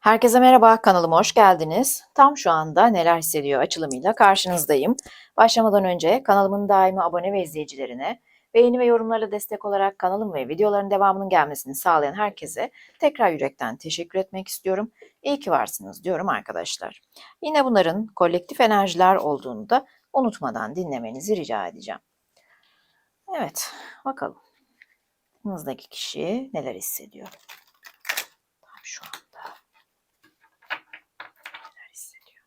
Herkese merhaba, kanalıma hoş geldiniz. Tam şu anda neler hissediyor açılımıyla karşınızdayım. Başlamadan önce kanalımın daimi abone ve izleyicilerine, beğeni ve yorumlarla destek olarak kanalım ve videoların devamının gelmesini sağlayan herkese tekrar yürekten teşekkür etmek istiyorum. İyi ki varsınız diyorum arkadaşlar. Yine bunların kolektif enerjiler olduğunu da unutmadan dinlemenizi rica edeceğim. Evet, bakalım. Yanınızdaki kişi neler hissediyor? Tam şu anda. neler hissediyor.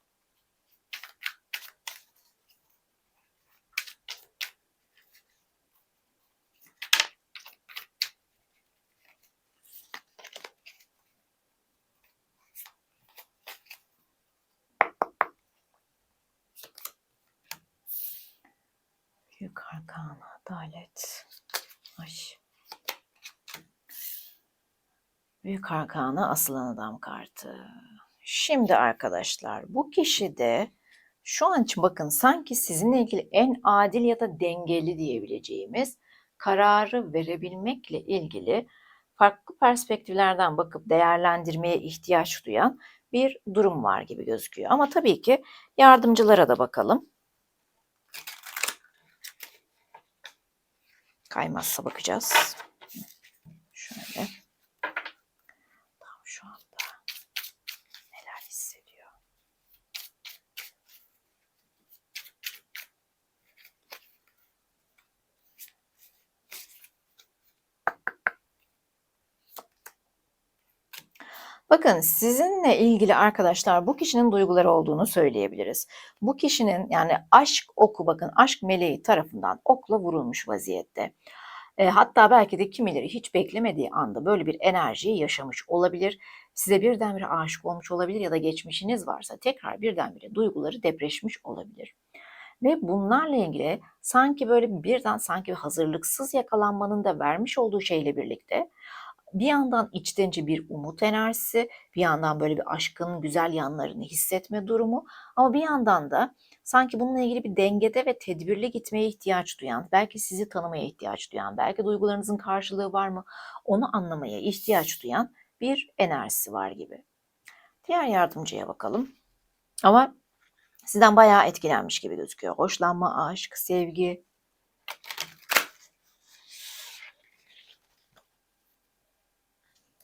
Arkan, adalet. Ay. Büyük arkana asılan adam kartı. Şimdi arkadaşlar bu kişi de şu an için bakın sanki sizinle ilgili en adil ya da dengeli diyebileceğimiz kararı verebilmekle ilgili farklı perspektiflerden bakıp değerlendirmeye ihtiyaç duyan bir durum var gibi gözüküyor. Ama tabii ki yardımcılara da bakalım. Kaymazsa bakacağız. Şöyle. Tam şu anda neler hissediyor? Bakın sizinle ilgili arkadaşlar bu kişinin duyguları olduğunu söyleyebiliriz. Bu kişinin yani aşk oku bakın aşk meleği tarafından okla vurulmuş vaziyette. E, hatta belki de kimileri hiç beklemediği anda böyle bir enerjiyi yaşamış olabilir. Size birdenbire aşık olmuş olabilir ya da geçmişiniz varsa tekrar birdenbire duyguları depreşmiş olabilir. Ve bunlarla ilgili sanki böyle birden sanki hazırlıksız yakalanmanın da vermiş olduğu şeyle birlikte bir yandan içtenci bir umut enerjisi, bir yandan böyle bir aşkın güzel yanlarını hissetme durumu ama bir yandan da sanki bununla ilgili bir dengede ve tedbirli gitmeye ihtiyaç duyan, belki sizi tanımaya ihtiyaç duyan, belki duygularınızın karşılığı var mı onu anlamaya ihtiyaç duyan bir enerjisi var gibi. Diğer yardımcıya bakalım. Ama sizden bayağı etkilenmiş gibi gözüküyor. Hoşlanma, aşk, sevgi,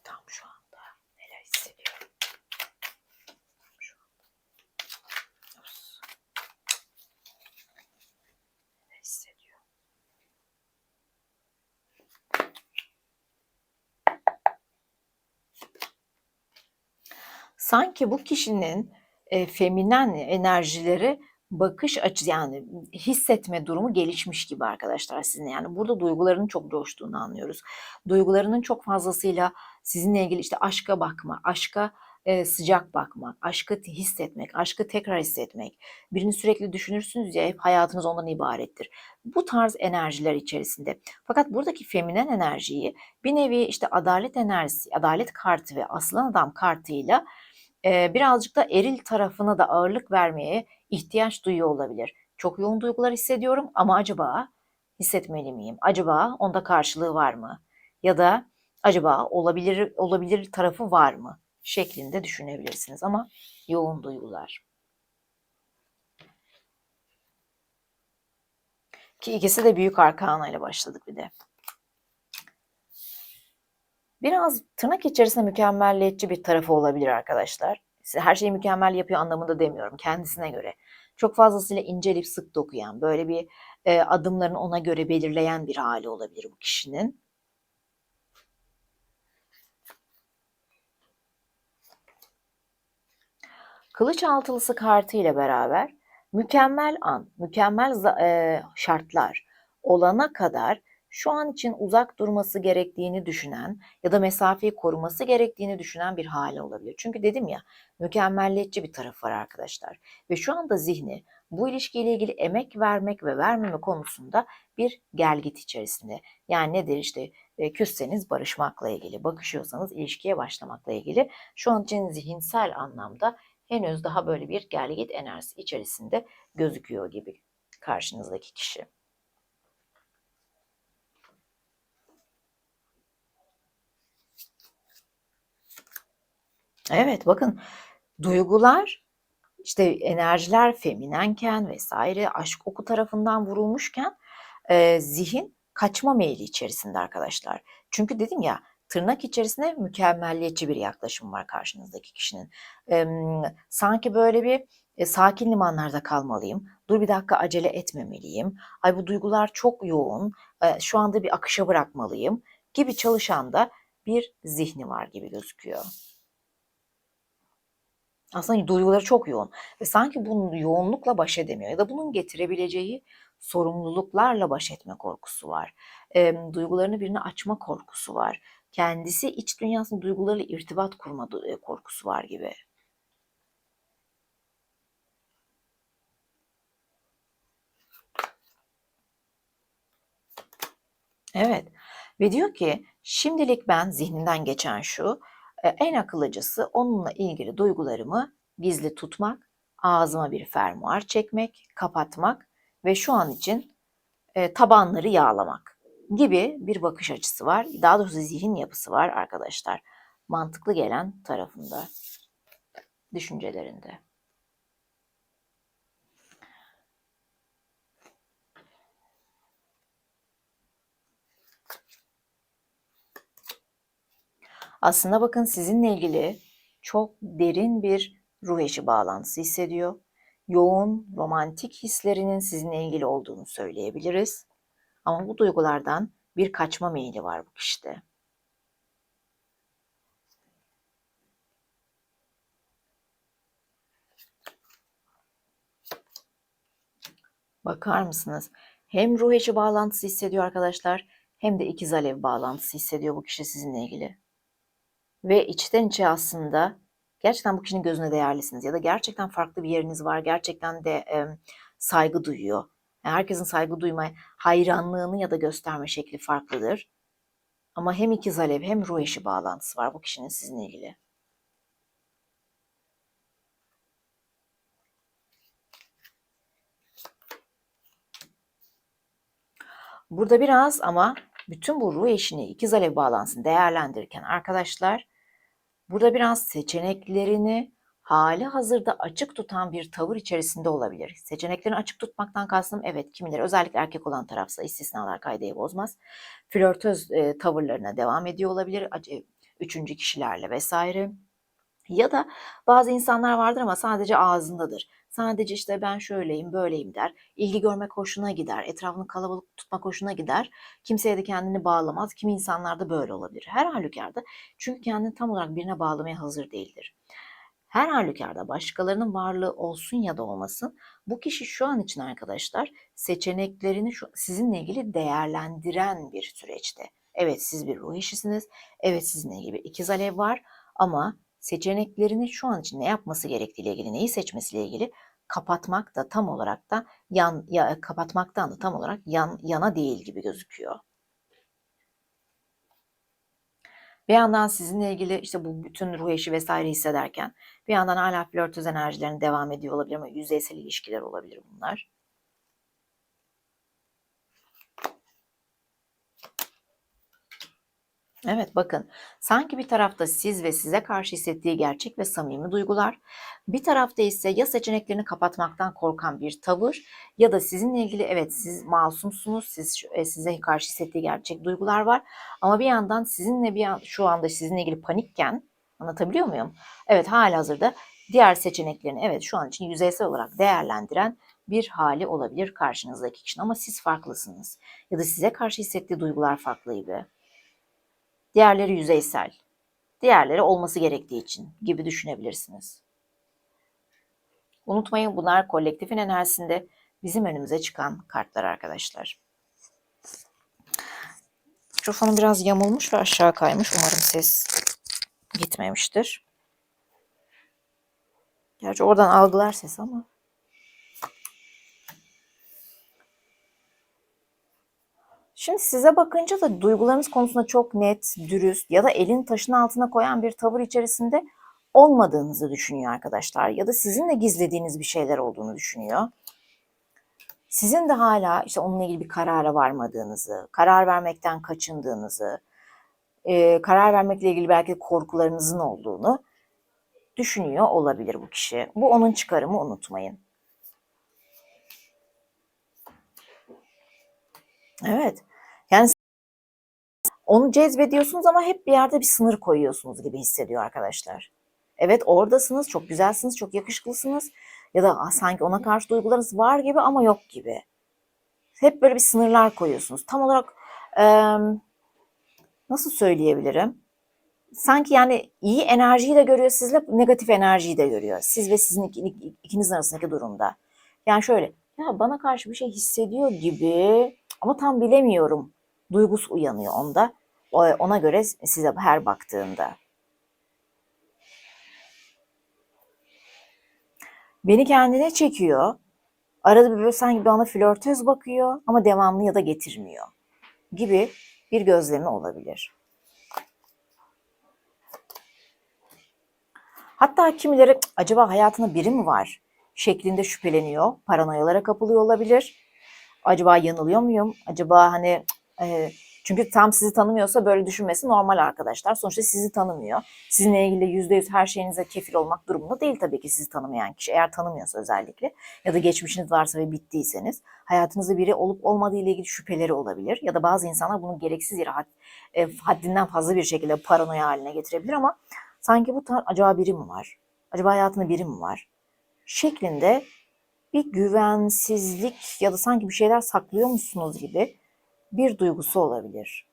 Tam şu anda neler hissediyorum? Şu anda. Uf. Neler hissediyor? Sanki bu kişinin e, feminen enerjileri bakış açı yani hissetme durumu gelişmiş gibi arkadaşlar sizin yani burada duygularının çok coştuğunu anlıyoruz. Duygularının çok fazlasıyla sizinle ilgili işte aşka bakma, aşka e, sıcak bakmak, aşkı hissetmek, aşkı tekrar hissetmek. Birini sürekli düşünürsünüz ya hep hayatınız ondan ibarettir. Bu tarz enerjiler içerisinde. Fakat buradaki feminen enerjiyi bir nevi işte adalet enerjisi, adalet kartı ve aslan adam kartıyla birazcık da eril tarafına da ağırlık vermeye ihtiyaç duyuyor olabilir. Çok yoğun duygular hissediyorum ama acaba hissetmeli miyim? Acaba onda karşılığı var mı? Ya da acaba olabilir olabilir tarafı var mı? şeklinde düşünebilirsiniz ama yoğun duygular. Ki ikisi de büyük arkana ile başladık bir de. Biraz tırnak içerisinde mükemmelliyetçi bir tarafı olabilir arkadaşlar. Her şeyi mükemmel yapıyor anlamında demiyorum kendisine göre. Çok fazlasıyla incelip sık dokuyan, böyle bir e, adımlarını ona göre belirleyen bir hali olabilir bu kişinin. Kılıç altılısı kartı ile beraber mükemmel an, mükemmel e, şartlar olana kadar şu an için uzak durması gerektiğini düşünen ya da mesafeyi koruması gerektiğini düşünen bir hali olabilir. Çünkü dedim ya mükemmelliyetçi bir taraf var arkadaşlar. Ve şu anda zihni bu ilişkiyle ilgili emek vermek ve vermeme konusunda bir gelgit içerisinde. Yani nedir işte e, küsseniz barışmakla ilgili, bakışıyorsanız ilişkiye başlamakla ilgili. Şu an için zihinsel anlamda henüz daha böyle bir gelgit enerjisi içerisinde gözüküyor gibi karşınızdaki kişi. Evet bakın duygular işte enerjiler feminenken vesaire aşk oku tarafından vurulmuşken e, zihin kaçma meyli içerisinde arkadaşlar. Çünkü dedim ya tırnak içerisinde mükemmelliyetçi bir yaklaşım var karşınızdaki kişinin. E, sanki böyle bir e, sakin limanlarda kalmalıyım. Dur bir dakika acele etmemeliyim. Ay bu duygular çok yoğun. E, şu anda bir akışa bırakmalıyım gibi çalışan da bir zihni var gibi gözüküyor. Aslında duyguları çok yoğun ve sanki bunun yoğunlukla baş edemiyor ya da bunun getirebileceği sorumluluklarla baş etme korkusu var. E, duygularını birine açma korkusu var. Kendisi iç dünyasında duygularıyla irtibat kurma korkusu var gibi. Evet ve diyor ki şimdilik ben zihninden geçen şu e, en akıllıcısı onunla ilgili duygularımı gizli tutmak, ağzıma bir fermuar çekmek, kapatmak ve şu an için tabanları yağlamak gibi bir bakış açısı var. Daha doğrusu zihin yapısı var arkadaşlar. Mantıklı gelen tarafında, düşüncelerinde. Aslında bakın sizinle ilgili çok derin bir ruh eşi bağlantısı hissediyor. Yoğun romantik hislerinin sizinle ilgili olduğunu söyleyebiliriz. Ama bu duygulardan bir kaçma meyili var bu kişide. Bakar mısınız? Hem ruh eşi bağlantısı hissediyor arkadaşlar hem de ikiz alev bağlantısı hissediyor bu kişi sizinle ilgili. Ve içten içe aslında gerçekten bu kişinin gözüne değerlisiniz ya da gerçekten farklı bir yeriniz var. Gerçekten de e, saygı duyuyor. Yani herkesin saygı duyma, hayranlığını ya da gösterme şekli farklıdır. Ama hem ikiz alev hem ruh eşi bağlantısı var bu kişinin sizinle ilgili. Burada biraz ama bütün bu ruh eşini ikiz alev bağlantısını değerlendirirken arkadaşlar burada biraz seçeneklerini hali hazırda açık tutan bir tavır içerisinde olabilir. Seçeneklerini açık tutmaktan kastım evet kimileri özellikle erkek olan tarafsa istisnalar kaydeyi bozmaz. Flörtöz e, tavırlarına devam ediyor olabilir. Üçüncü kişilerle vesaire. Ya da bazı insanlar vardır ama sadece ağzındadır. Sadece işte ben şöyleyim, böyleyim der. İlgi görmek hoşuna gider. Etrafını kalabalık tutmak hoşuna gider. Kimseye de kendini bağlamaz. Kimi insanlar da böyle olabilir. Her halükarda çünkü kendini tam olarak birine bağlamaya hazır değildir. Her halükarda başkalarının varlığı olsun ya da olmasın bu kişi şu an için arkadaşlar seçeneklerini şu, sizinle ilgili değerlendiren bir süreçte. Evet siz bir ruh eşisiniz. Evet sizinle ilgili bir ikiz alev var ama seçeneklerini şu an için ne yapması gerektiğiyle ilgili, neyi seçmesiyle ilgili kapatmak da tam olarak da yan ya kapatmaktan da tam olarak yan yana değil gibi gözüküyor. Bir yandan sizinle ilgili işte bu bütün ruh eşi vesaire hissederken bir yandan hala flörtöz enerjilerin devam ediyor olabilir ama yüzeysel ilişkiler olabilir bunlar. Evet bakın sanki bir tarafta siz ve size karşı hissettiği gerçek ve samimi duygular, bir tarafta ise ya seçeneklerini kapatmaktan korkan bir tavır ya da sizinle ilgili evet siz masumsunuz, siz e, size karşı hissettiği gerçek duygular var ama bir yandan sizinle bir an, şu anda sizinle ilgili panikken anlatabiliyor muyum? Evet hazırda diğer seçeneklerini evet şu an için yüzeysel olarak değerlendiren bir hali olabilir karşınızdaki kişinin ama siz farklısınız ya da size karşı hissettiği duygular farklıydı. Diğerleri yüzeysel. Diğerleri olması gerektiği için gibi düşünebilirsiniz. Unutmayın bunlar kolektifin enerjisinde bizim önümüze çıkan kartlar arkadaşlar. Mikrofonum biraz yamulmuş ve aşağı kaymış. Umarım ses gitmemiştir. Gerçi oradan algılar ses ama. Şimdi size bakınca da duygularınız konusunda çok net, dürüst ya da elin taşın altına koyan bir tavır içerisinde olmadığınızı düşünüyor arkadaşlar. Ya da sizin de gizlediğiniz bir şeyler olduğunu düşünüyor. Sizin de hala işte onunla ilgili bir karara varmadığınızı, karar vermekten kaçındığınızı, e, karar vermekle ilgili belki korkularınızın olduğunu düşünüyor olabilir bu kişi. Bu onun çıkarımı unutmayın. Evet. Onu cezbediyorsunuz ama hep bir yerde bir sınır koyuyorsunuz gibi hissediyor arkadaşlar. Evet oradasınız, çok güzelsiniz, çok yakışıklısınız ya da "Ah, sanki ona karşı duygularınız var gibi ama yok gibi. Hep böyle bir sınırlar koyuyorsunuz. Tam olarak em, nasıl söyleyebilirim? Sanki yani iyi enerjiyi de görüyor sizle, negatif enerjiyi de görüyor. Siz ve sizin iki- ikinizin arasındaki durumda. Yani şöyle, ya bana karşı bir şey hissediyor gibi ama tam bilemiyorum. Duygusu uyanıyor onda. Ona göre size her baktığında. Beni kendine çekiyor. Arada bir böyle sanki bana flörtöz bakıyor ama devamlı ya da getirmiyor gibi bir gözlemi olabilir. Hatta kimileri "Cık, acaba hayatında biri mi var şeklinde şüpheleniyor. Paranoyalara kapılıyor olabilir. Acaba yanılıyor muyum? Acaba hani e, çünkü tam sizi tanımıyorsa böyle düşünmesi normal arkadaşlar. Sonuçta sizi tanımıyor. Sizinle ilgili yüzde yüz her şeyinize kefil olmak durumunda değil tabii ki sizi tanımayan kişi. Eğer tanımıyorsa özellikle ya da geçmişiniz varsa ve bittiyseniz hayatınızda biri olup olmadığı ile ilgili şüpheleri olabilir. Ya da bazı insanlar bunu gereksiz yere e, haddinden fazla bir şekilde paranoya haline getirebilir ama sanki bu acaba biri mi var? Acaba hayatında biri mi var? Şeklinde bir güvensizlik ya da sanki bir şeyler saklıyormuşsunuz gibi bir duygusu olabilir.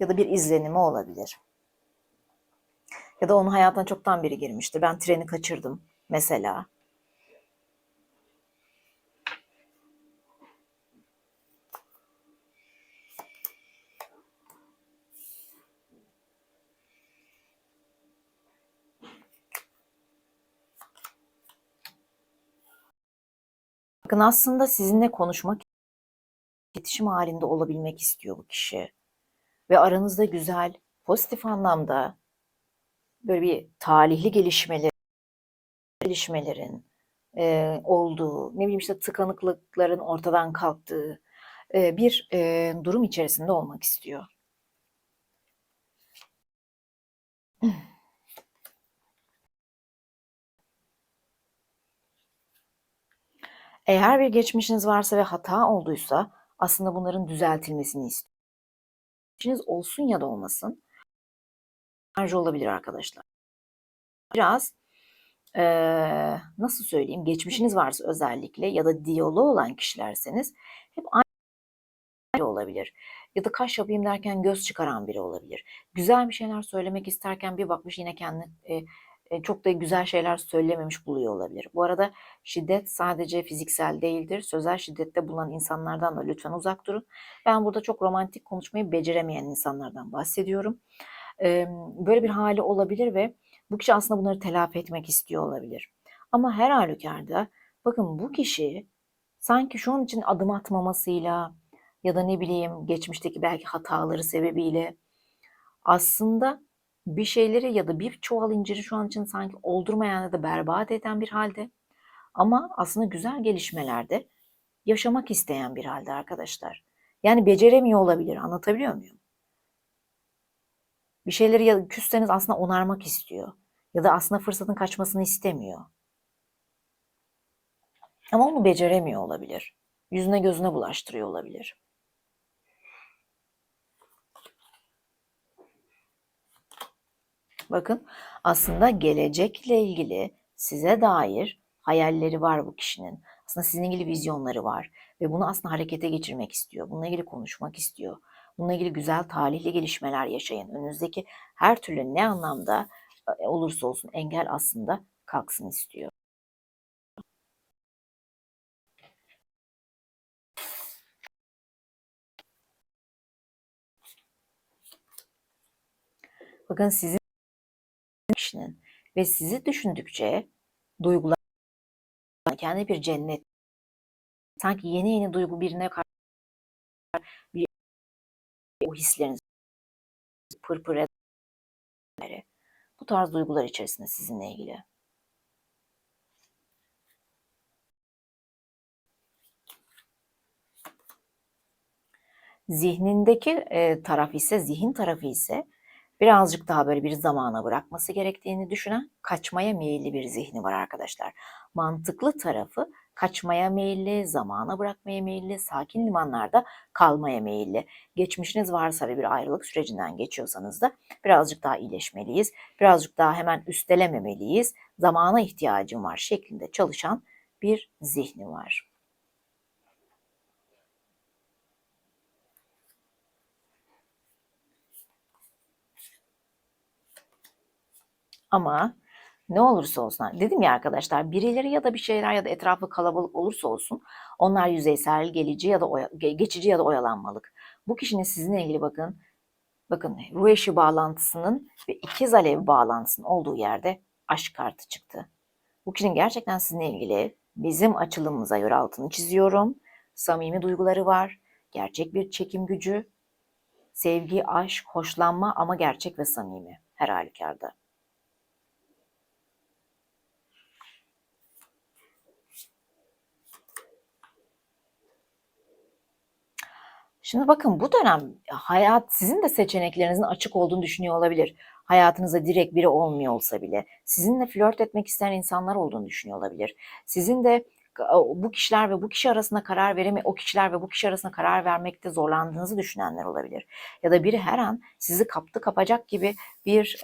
Ya da bir izlenimi olabilir. Ya da onun hayatına çoktan biri girmiştir. Ben treni kaçırdım mesela. Bakın aslında sizinle konuşmak, iletişim halinde olabilmek istiyor bu kişi. Ve aranızda güzel, pozitif anlamda böyle bir talihli gelişmeler, gelişmelerin e, olduğu, ne bileyim işte tıkanıklıkların ortadan kalktığı e, bir e, durum içerisinde olmak istiyor. Eğer bir geçmişiniz varsa ve hata olduysa aslında bunların düzeltilmesini istiyor. Geçmişiniz olsun ya da olmasın enerji olabilir arkadaşlar. Biraz eee, nasıl söyleyeyim geçmişiniz varsa özellikle ya da diyaloğu olan kişilerseniz hep aynı olabilir. Ya da kaş yapayım derken göz çıkaran biri olabilir. Güzel bir şeyler söylemek isterken bir bakmış yine kendi e, e, çok da güzel şeyler söylememiş buluyor olabilir. Bu arada şiddet sadece fiziksel değildir. Sözel şiddette bulunan insanlardan da lütfen uzak durun. Ben burada çok romantik konuşmayı beceremeyen insanlardan bahsediyorum. Böyle bir hali olabilir ve bu kişi aslında bunları telafi etmek istiyor olabilir. Ama her halükarda bakın bu kişi sanki şu an için adım atmamasıyla ya da ne bileyim geçmişteki belki hataları sebebiyle aslında bir şeyleri ya da bir çuval inciri şu an için sanki oldurmayan ya da berbat eden bir halde ama aslında güzel gelişmelerde yaşamak isteyen bir halde arkadaşlar. Yani beceremiyor olabilir. Anlatabiliyor muyum? Bir şeyleri ya küsseniz aslında onarmak istiyor. Ya da aslında fırsatın kaçmasını istemiyor. Ama onu beceremiyor olabilir. Yüzüne gözüne bulaştırıyor olabilir. Bakın aslında gelecekle ilgili size dair hayalleri var bu kişinin. Aslında sizinle ilgili vizyonları var ve bunu aslında harekete geçirmek istiyor. Bununla ilgili konuşmak istiyor. Bununla ilgili güzel talihli gelişmeler yaşayın. Önünüzdeki her türlü ne anlamda e, olursa olsun engel aslında kalksın istiyor. Bakın sizin kişinin ve sizi düşündükçe duygular kendi bir cennet. Sanki yeni yeni duygu birine karşı bir o hisleriniz pırpır eder. Bu tarz duygular içerisinde sizinle ilgili. Zihnindeki e, taraf ise, zihin tarafı ise birazcık daha böyle bir zamana bırakması gerektiğini düşünen kaçmaya meyilli bir zihni var arkadaşlar. Mantıklı tarafı kaçmaya meyilli, zamana bırakmaya meyilli, sakin limanlarda kalmaya meyilli. Geçmişiniz varsa ve bir ayrılık sürecinden geçiyorsanız da birazcık daha iyileşmeliyiz. Birazcık daha hemen üstelememeliyiz. Zamana ihtiyacım var şeklinde çalışan bir zihni var. Ama ne olursa olsun dedim ya arkadaşlar birileri ya da bir şeyler ya da etrafı kalabalık olursa olsun onlar yüzeysel, gelici ya da oya, geçici ya da oyalanmalık. Bu kişinin sizinle ilgili bakın bakın ruh eşi bağlantısının ve ikiz alev bağlantısının olduğu yerde aşk kartı çıktı. Bu kişinin gerçekten sizinle ilgili bizim açılımımıza göre altını çiziyorum. Samimi duyguları var. Gerçek bir çekim gücü. Sevgi, aşk, hoşlanma ama gerçek ve samimi her halükarda. Şimdi bakın bu dönem hayat sizin de seçeneklerinizin açık olduğunu düşünüyor olabilir. Hayatınızda direkt biri olmuyor olsa bile sizinle flört etmek isteyen insanlar olduğunu düşünüyor olabilir. Sizin de bu kişiler ve bu kişi arasında karar vereme o kişiler ve bu kişi arasında karar vermekte zorlandığınızı düşünenler olabilir. Ya da biri her an sizi kaptı kapacak gibi bir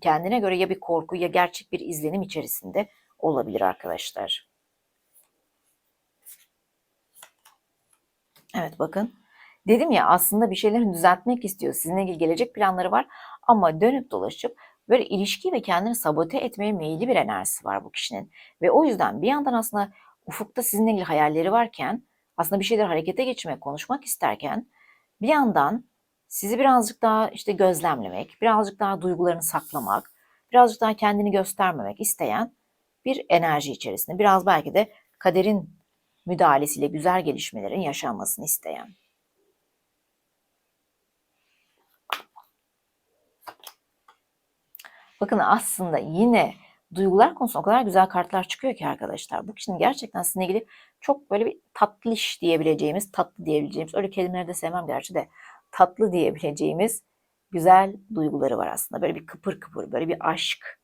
kendine göre ya bir korku ya gerçek bir izlenim içerisinde olabilir arkadaşlar. Evet bakın. Dedim ya aslında bir şeyleri düzeltmek istiyor. Sizinle ilgili gelecek planları var ama dönüp dolaşıp böyle ilişki ve kendini sabote etmeye meyilli bir enerjisi var bu kişinin. Ve o yüzden bir yandan aslında ufukta sizinle ilgili hayalleri varken aslında bir şeyler harekete geçirmek, konuşmak isterken bir yandan sizi birazcık daha işte gözlemlemek, birazcık daha duygularını saklamak, birazcık daha kendini göstermemek isteyen bir enerji içerisinde. Biraz belki de kaderin müdahalesiyle güzel gelişmelerin yaşanmasını isteyen. Bakın aslında yine duygular konusunda o kadar güzel kartlar çıkıyor ki arkadaşlar. Bu kişinin gerçekten sizinle ilgili çok böyle bir tatlış diyebileceğimiz, tatlı diyebileceğimiz, öyle kelimeleri de sevmem gerçi de tatlı diyebileceğimiz güzel duyguları var aslında. Böyle bir kıpır kıpır, böyle bir aşk,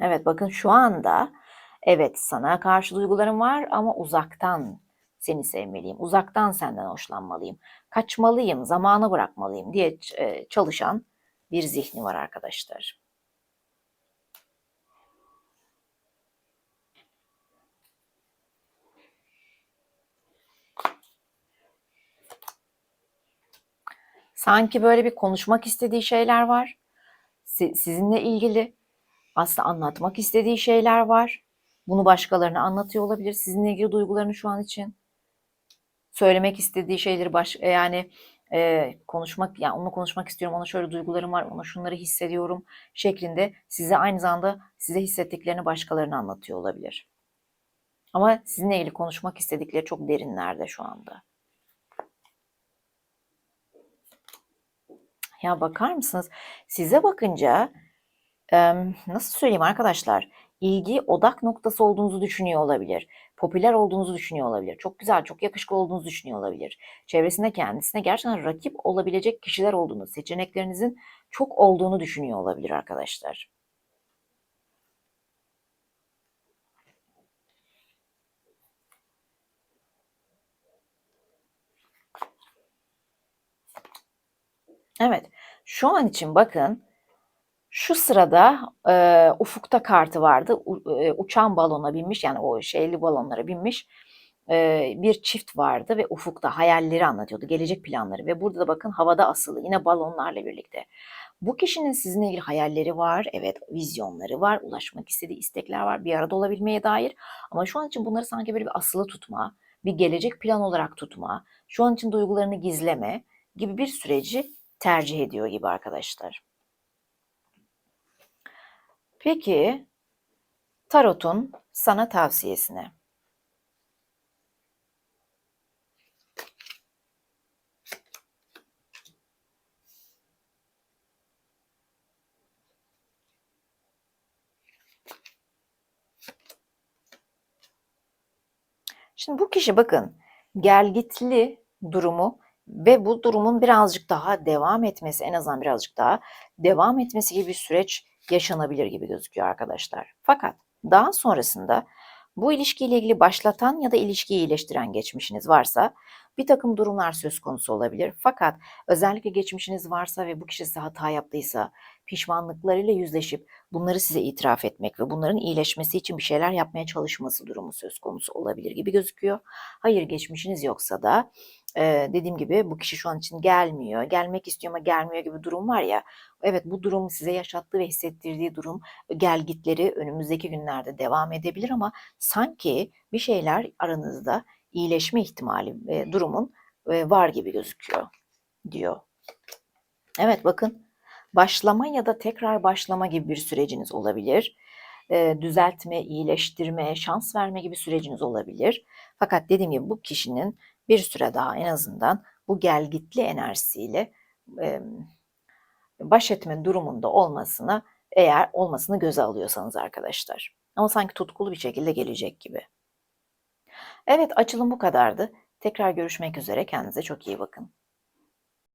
Evet bakın şu anda evet sana karşı duygularım var ama uzaktan seni sevmeliyim. Uzaktan senden hoşlanmalıyım. Kaçmalıyım, zamanı bırakmalıyım diye e, çalışan bir zihni var arkadaşlar. Sanki böyle bir konuşmak istediği şeyler var. Sizinle ilgili aslında anlatmak istediği şeyler var. Bunu başkalarına anlatıyor olabilir. Sizinle ilgili duygularını şu an için söylemek istediği şeyleri baş e, yani e, konuşmak yani onunla konuşmak istiyorum. Ona şöyle duygularım var. Ona şunları hissediyorum şeklinde size aynı zamanda size hissettiklerini başkalarına anlatıyor olabilir. Ama sizinle ilgili konuşmak istedikleri çok derinlerde şu anda. Ya bakar mısınız? Size bakınca nasıl söyleyeyim arkadaşlar? İlgi odak noktası olduğunuzu düşünüyor olabilir. Popüler olduğunuzu düşünüyor olabilir. Çok güzel, çok yakışıklı olduğunuzu düşünüyor olabilir. Çevresinde kendisine gerçekten rakip olabilecek kişiler olduğunu, seçeneklerinizin çok olduğunu düşünüyor olabilir arkadaşlar. Evet, şu an için bakın şu sırada e, ufukta kartı vardı. U, e, uçan balona binmiş yani o şeyli balonlara binmiş e, bir çift vardı ve ufukta hayalleri anlatıyordu. Gelecek planları ve burada da bakın havada asılı yine balonlarla birlikte. Bu kişinin sizinle ilgili hayalleri var, evet vizyonları var, ulaşmak istediği istekler var, bir arada olabilmeye dair. Ama şu an için bunları sanki böyle bir asılı tutma, bir gelecek plan olarak tutma, şu an için duygularını gizleme gibi bir süreci tercih ediyor gibi arkadaşlar. Peki tarotun sana tavsiyesine. Şimdi bu kişi bakın gelgitli durumu ve bu durumun birazcık daha devam etmesi, en azından birazcık daha devam etmesi gibi bir süreç yaşanabilir gibi gözüküyor arkadaşlar. Fakat daha sonrasında bu ilişkiyle ilgili başlatan ya da ilişkiyi iyileştiren geçmişiniz varsa bir takım durumlar söz konusu olabilir. Fakat özellikle geçmişiniz varsa ve bu kişi size hata yaptıysa pişmanlıklarıyla yüzleşip bunları size itiraf etmek ve bunların iyileşmesi için bir şeyler yapmaya çalışması durumu söz konusu olabilir gibi gözüküyor. Hayır geçmişiniz yoksa da e, dediğim gibi bu kişi şu an için gelmiyor, gelmek istiyor ama gelmiyor gibi durum var ya. Evet bu durum size yaşattığı ve hissettirdiği durum gelgitleri önümüzdeki günlerde devam edebilir ama sanki bir şeyler aranızda iyileşme ihtimali ve durumun e, var gibi gözüküyor diyor. Evet bakın başlama ya da tekrar başlama gibi bir süreciniz olabilir. E, düzeltme, iyileştirme, şans verme gibi süreciniz olabilir. Fakat dediğim gibi bu kişinin bir süre daha en azından bu gelgitli enerjisiyle e, baş etme durumunda olmasını eğer olmasını göze alıyorsanız arkadaşlar. Ama sanki tutkulu bir şekilde gelecek gibi. Evet açılım bu kadardı. Tekrar görüşmek üzere. Kendinize çok iyi bakın.